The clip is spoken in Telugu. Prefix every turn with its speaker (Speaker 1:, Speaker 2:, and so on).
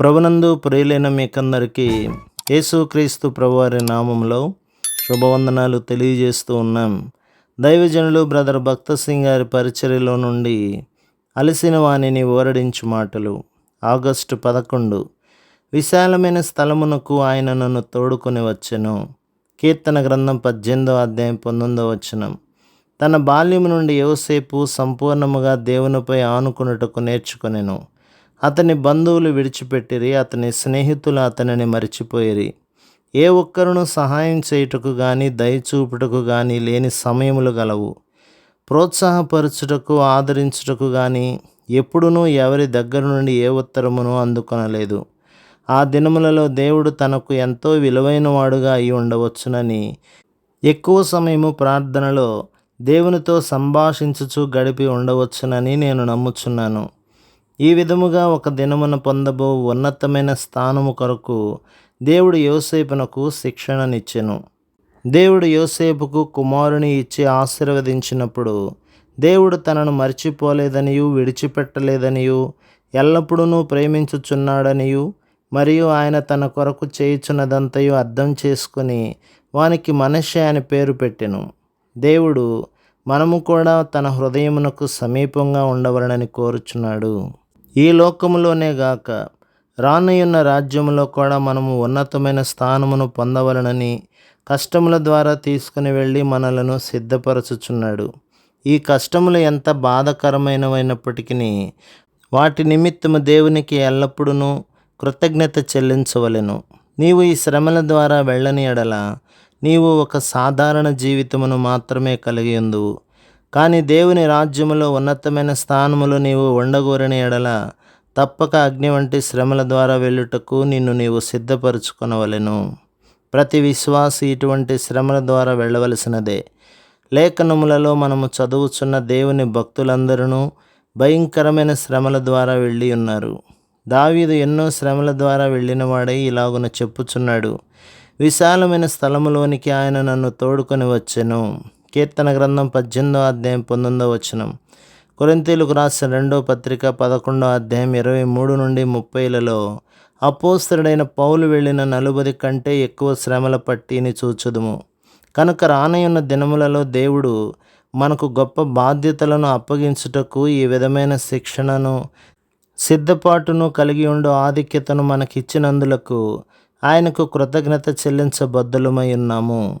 Speaker 1: ప్రభునందు ప్రియులైన మీకందరికీ యేసుక్రీస్తు ప్రభువారి నామంలో శుభవందనాలు తెలియజేస్తూ ఉన్నాం. దైవజనులు బ్రదర్ భక్త సింగ్ గారి పరిచర్యలో నుండి అలసిన వాణిని ఓరడించు మాటలు. ఆగస్టు పదకొండు. విశాలమైన స్థలమునకు ఆయన నన్ను తోడుకొని వచ్చెను. కీర్తన గ్రంథం పద్దెనిమిదో అధ్యాయం పంతొమ్మిదో వచనం. తన బాల్యము నుండి యోసేపు సంపూర్ణముగా దేవునిపై ఆనుకున్నటకు నేర్చుకొనెను. అతని బంధువులు విడిచిపెట్టిరి అతని స్నేహితులు అతనిని మరిచిపోయిరి. ఏ ఒక్కరును సహాయం చేయుటకు కానీ దయచూపుటకు కానీ లేని సమయములు గలవు. ప్రోత్సాహపరచుటకు ఆదరించుటకు కానీ ఎప్పుడునూ ఎవరి దగ్గర నుండి ఏ ఉత్తరమును అందుకొనలేదు. ఆ దినములలో దేవుడు తనకు ఎంతో విలువైన వాడుగా అయి ఉండవచ్చునని. ఎక్కువ సమయము ప్రార్థనలో దేవునితో సంభాషించుచు గడిపి ఉండవచ్చునని నేను నమ్ముచున్నాను. ఈ విధముగా ఒక దినమున పొందబో ఉన్నతమైన స్థానము కొరకు దేవుడు యోసేపునకు శిక్షణనిచ్చెను. దేవుడు యోసేపుకు కుమారుని ఇచ్చి ఆశీర్వదించినప్పుడు దేవుడు తనను మర్చిపోలేదనియు విడిచిపెట్టలేదనియు ఎల్లప్పుడూ ప్రేమించుచున్నాడనియు మరియు ఆయన తన కొరకు చేయుచున్నదంతయు అర్థం చేసుకుని వానికి మనషే అని పేరు పెట్టెను. దేవుడు మనము కూడా తన హృదయమునకు సమీపంగా ఉండవలనని కోరుచున్నాడు. ఈ లోకములోనే గాక రానయున్న రాజ్యములో కూడా మనము ఉన్నతమైన స్థానమును పొందవలనని కష్టముల ద్వారా తీసుకుని వెళ్ళి మనలను సిద్ధపరచుచున్నాడు. ఈ కష్టములు ఎంత బాధకరమైనవైనప్పటికీ వాటి నిమిత్తము దేవునికి ఎల్లప్పుడూ కృతజ్ఞత చెల్లించవలెను. నీవు ఈ శ్రమల ద్వారా వెళ్ళని ఎడల నీవు ఒక సాధారణ జీవితమును మాత్రమే కలిగి ఉందువు. కానీ దేవుని రాజ్యములో ఉన్నతమైన స్థానములో నీవు ఉండగోరని ఎడల తప్పక అగ్ని వంటి శ్రమల ద్వారా వెళ్ళుటకు నిన్ను నీవు సిద్ధపరచుకొనవలెను. ప్రతి విశ్వాసి ఇటువంటి శ్రమల ద్వారా వెళ్ళవలసినదే. లేఖనములలో మనము చదువుచున్న దేవుని భక్తులందరూ భయంకరమైన శ్రమల ద్వారా వెళ్ళి ఉన్నారు దావీదు ఎన్నో శ్రమల ద్వారా వెళ్ళినవాడై ఇలాగున చెప్పుచున్నాడు విశాలమైన స్థలములోనికి ఆయన నన్ను తోడుకొని వచ్చెను. కీర్తన గ్రంథం పద్దెనిమిదో అధ్యాయం పంతొమ్మిదో వచనం. కొరింతీలకు రాసిన రెండో పత్రిక పదకొండో అధ్యాయం ఇరవై మూడు నుండి ముప్పైలలో అపోస్తరుడైన పౌలు వెళ్ళిన నలుబది కంటే ఎక్కువ శ్రమల పట్టిని చూచుదుము. కనుక రానయున్న దినములలో దేవుడు మనకు గొప్ప బాధ్యతలను అప్పగించుటకు ఈ విధమైన శిక్షణను సిద్ధపాటును కలిగి ఉండు ఆధిక్యతను మనకిచ్చినందులకు ఆయనకు కృతజ్ఞత చెల్లించబద్దులమై ఉన్నాము.